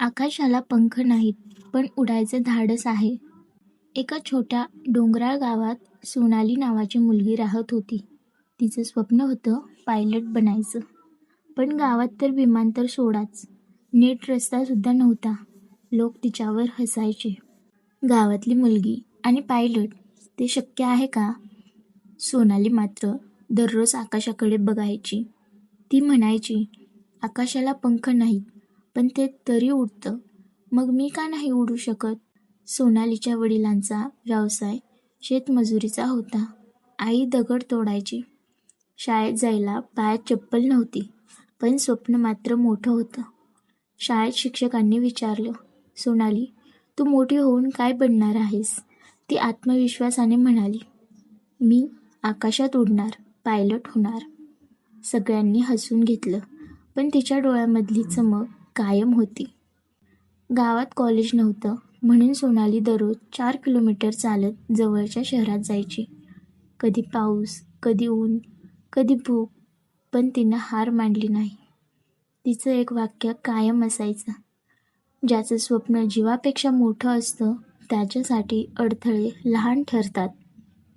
आकाशाला पंख नाहीत पण उडायचं धाडस आहे. एका छोट्या डोंगराळ गावात सोनाली नावाची मुलगी राहत होती. तिचं स्वप्न होतं पायलट बनायचं. पण गावात तर विमानतर सोडाच, नीट रस्तासुद्धा नव्हता. लोक तिच्यावर हसायचे. गावातली मुलगी आणि पायलट ते शक्य आहे का? सोनाली मात्र दररोज आकाशाकडे बघायची. ती म्हणायची, आकाशाला पंख नाहीत पण ते तरी उडतं, मग मी का नाही उडू शकत? सोनालीच्या वडिलांचा व्यवसाय शेतमजुरीचा होता. आई दगड तोडायची. शाळेत जायला पायात चप्पल नव्हती, पण स्वप्न मात्र मोठं होतं. शाळेत शिक्षकांनी विचारलं, सोनाली, तू मोठी होऊन काय बनणार आहेस? ती आत्मविश्वासाने म्हणाली, मी आकाशात उडणार, पायलट होणार. सगळ्यांनी हसून घेतलं, पण तिच्या डोळ्यामधली चमक कायम होती. गावात कॉलेज नव्हतं म्हणून सोनाली दररोज चार किलोमीटर चालत जवळच्या शहरात जायची. कधी पाऊस, कधी ऊन, कधी भूक, पण तिनं हार मांडली नाही. तिचं एक वाक्य कायम असायचं, ज्याचं स्वप्न जीवापेक्षा मोठं असतं त्याच्यासाठी अडथळे लहान ठरतात.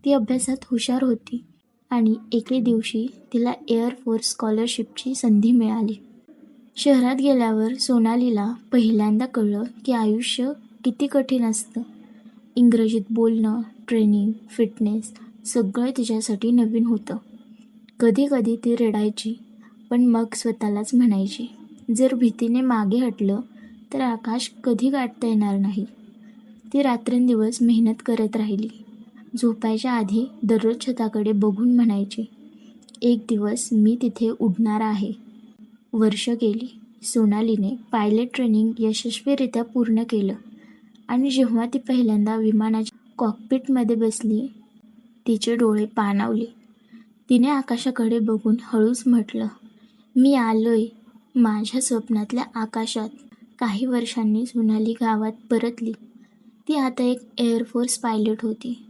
ती अभ्यासात हुशार होती आणि एके दिवशी तिला एअरफोर्स स्कॉलरशिपची संधी मिळाली. शहरात गेल्यावर सोनालीला पहिल्यांदा कळलं की आयुष्य किती कठीण असतं. इंग्रजीत बोलणं, ट्रेनिंग, फिटनेस सगळं तिच्यासाठी नवीन होतं. कधी कधी ती रडायची, पण मग स्वतःलाच म्हणायची, जर भीतीने मागे हटलं तर आकाश कधी गाठता येणार नाही. ती रात्रंदिवस मेहनत करत राहिली. झोपायच्या आधी दररोज छताकडे बघून म्हणायची, एक दिवस मी तिथे उडणार आहे. वर्ष गेली. सोनालीने पायलट ट्रेनिंग यशस्वीरित्या पूर्ण केलं आणि जेव्हा ती पहिल्यांदा विमानाच्या कॉकपिटमध्ये बसली, तिचे डोळे पाणावले. तिने आकाशाकडे बघून हळूच म्हटलं, मी आलोय माझ्या स्वप्नातल्या आकाशात. काही वर्षांनी सोनाली गावात परतली. ती आता एक एअरफोर्स पायलट होती.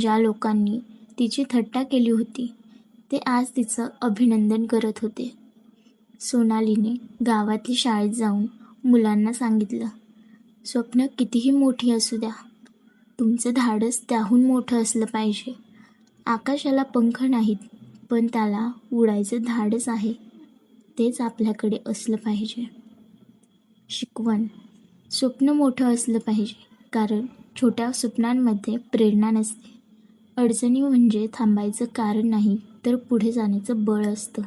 ज्या लोकांनी तिची थट्टा केली होती, ते आज तिचं अभिनंदन करत होते. सोनालीने गावातली शाळेत जाऊन मुलांना सांगितलं, स्वप्न कितीही मोठी असू द्या, तुमचं धाडस त्याहून मोठं असलं पाहिजे. आकाशाला पंख नाहीत पण त्याला उडायचं धाडस आहे, तेच आपल्याकडे असलं पाहिजे. शिकवण स्वप्न मोठं असलं पाहिजे, कारण छोट्या स्वप्नांमध्ये प्रेरणा नसते. अडचणी म्हणजे थांबायचं कारण नाही तर पुढे जाण्याचं बळ असतं.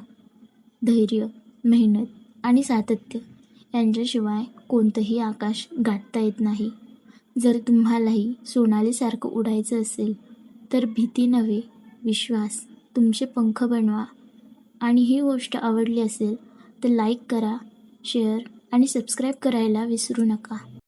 धैर्य, मेहनत आणि सातत्य यांच्याशिवाय कोणतंही आकाश गाठता येत नाही. जर तुम्हालाही सोनालीसारखं उडायचं असेल तर भीती नव्हे, विश्वास तुमचे पंख बनवा. आणि ही गोष्ट आवडली असेल तर लाईक करा, शेअर आणि सबस्क्राईब करायला विसरू नका.